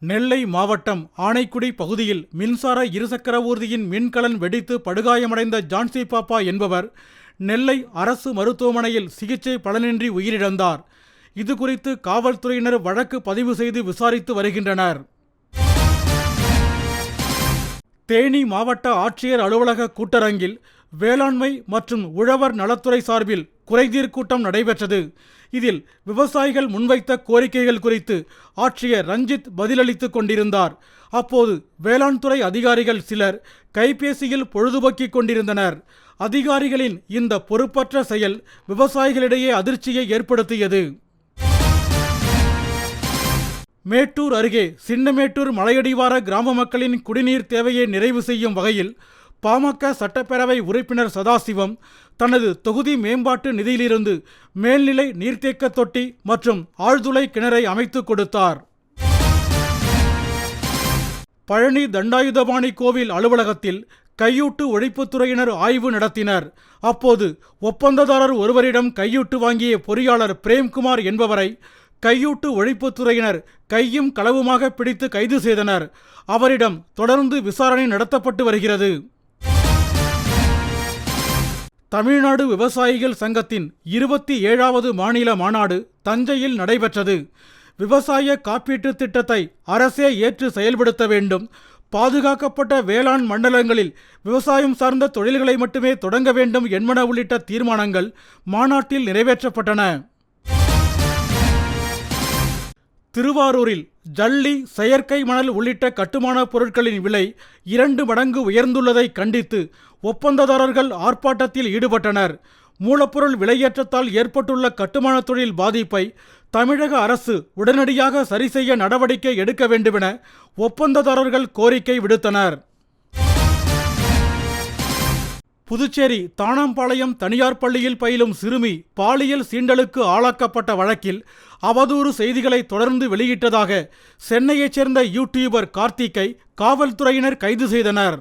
நெல்லை மாவட்டம் ஆனைக்குடி பகுதியில் மின்சார இருசக்கர ஊர்தியின் மின்கலன் வெடித்து படுகாயமடைந்த ஜான்சி பாப்பா என்பவர் நெல்லை அரசு மருத்துவமனையில் சிகிச்சை பலனின்றி உயிரிழந்தார். இது குறித்து காவல்துறையினர் வழக்கு பதிவு செய்து விசாரித்து வருகின்றனர். தேனி மாவட்ட ஆட்சியர் அலுவலக கூட்டரங்கில் வேளாண்மை மற்றும் உழவர் நலத்துறை சார்பில் குறைதீர் கூட்டம் நடைபெற்றது. இதில் விவசாயிகள் முன்வைத்த கோரிக்கைகள் குறித்து ஆட்சியர் ரஞ்சித் பதிலளித்துக் கொண்டிருந்தார். அப்போது வேளாண் துறை அதிகாரிகள் சிலர் கைபேசியில் பொழுதுபோக்கிக் கொண்டிருந்தனர். அதிகாரிகளின் இந்த பொறுப்பற்ற செயல் விவசாயிகளிடையே அதிர்ச்சியை ஏற்படுத்தியது. மேட்டூர் அருகே சின்னமேட்டூர் மலையடிவார கிராம மக்களின் குடிநீர் தேவையை நிறைவு செய்யும் வகையில் பாமக சட்டப்பேரவை உறுப்பினர் சதாசிவம் தனது தொகுதி மேம்பாட்டு நிதியிலிருந்து மேல்நிலை நீர்த்தேக்க தொட்டி மற்றும் ஆழ்துளை கிணறை அமைத்துக் கொடுத்தார். பழனி தண்டாயுதபாணி கோவில் அலுவலகத்தில் கையூட்டு ஒழிப்புத்துறையினர் ஆய்வு நடத்தினர். அப்போது ஒப்பந்ததாரர் ஒருவரிடம் கையூட்டு வாங்கிய பொறியாளர் பிரேம்குமார் என்பவரை கையூட்டு ஒழிப்புத்துறையினர் கையும் களவுமாக பிடித்து கைது செய்தனர். அவரிடம் தொடர்ந்து விசாரணை நடத்தப்பட்டு வருகிறது. தமிழ்நாடு விவசாயிகள் சங்கத்தின் இருபத்தி ஏழாவது மாநில மாநாடு தஞ்சையில் நடைபெற்றது. விவசாய காப்பீட்டுத் திட்டத்தை அரசே ஏற்று செயல்படுத்த வேண்டும். பாதுகாக்கப்பட்ட வேளாண் மண்டலங்களில் விவசாயம் சார்ந்த தொழில்களை மட்டுமே தொடங்க வேண்டும் என்பன உள்ளிட்ட தீர்மானங்கள் மாநாட்டில் நிறைவேற்றப்பட்டன. திருவாரூரில் ஜல்லி செயற்கை மணல் உள்ளிட்ட கட்டுமானப் பொருட்களின் விலை இரண்டு மடங்கு உயர்ந்துள்ளதை கண்டித்து ஒப்பந்ததாரர்கள் ஆர்ப்பாட்டத்தில் ஈடுபட்டனர். மூலப்பொருள் விலையேற்றத்தால் ஏற்பட்டுள்ள கட்டுமானத் தொழில் பாதிப்பை தமிழக அரசு உடனடியாக சரி செய்ய நடவடிக்கை எடுக்க வேண்டுமென ஒப்பந்ததாரர்கள் கோரிக்கை விடுத்தனர். புதுச்சேரி தானாம்பாளையம் தனியார் பள்ளியில் பயிலும் சிறுமி பாலியல் சீண்டலுக்கு ஆளாக்கப்பட்ட வழக்கில் அவதூறு செய்திகளை தொடர்ந்து வெளியிட்டதாக சென்னையைச் சேர்ந்த யூடியூபர் கார்த்திக்கை காவல்துறையினர் கைது செய்தனர்.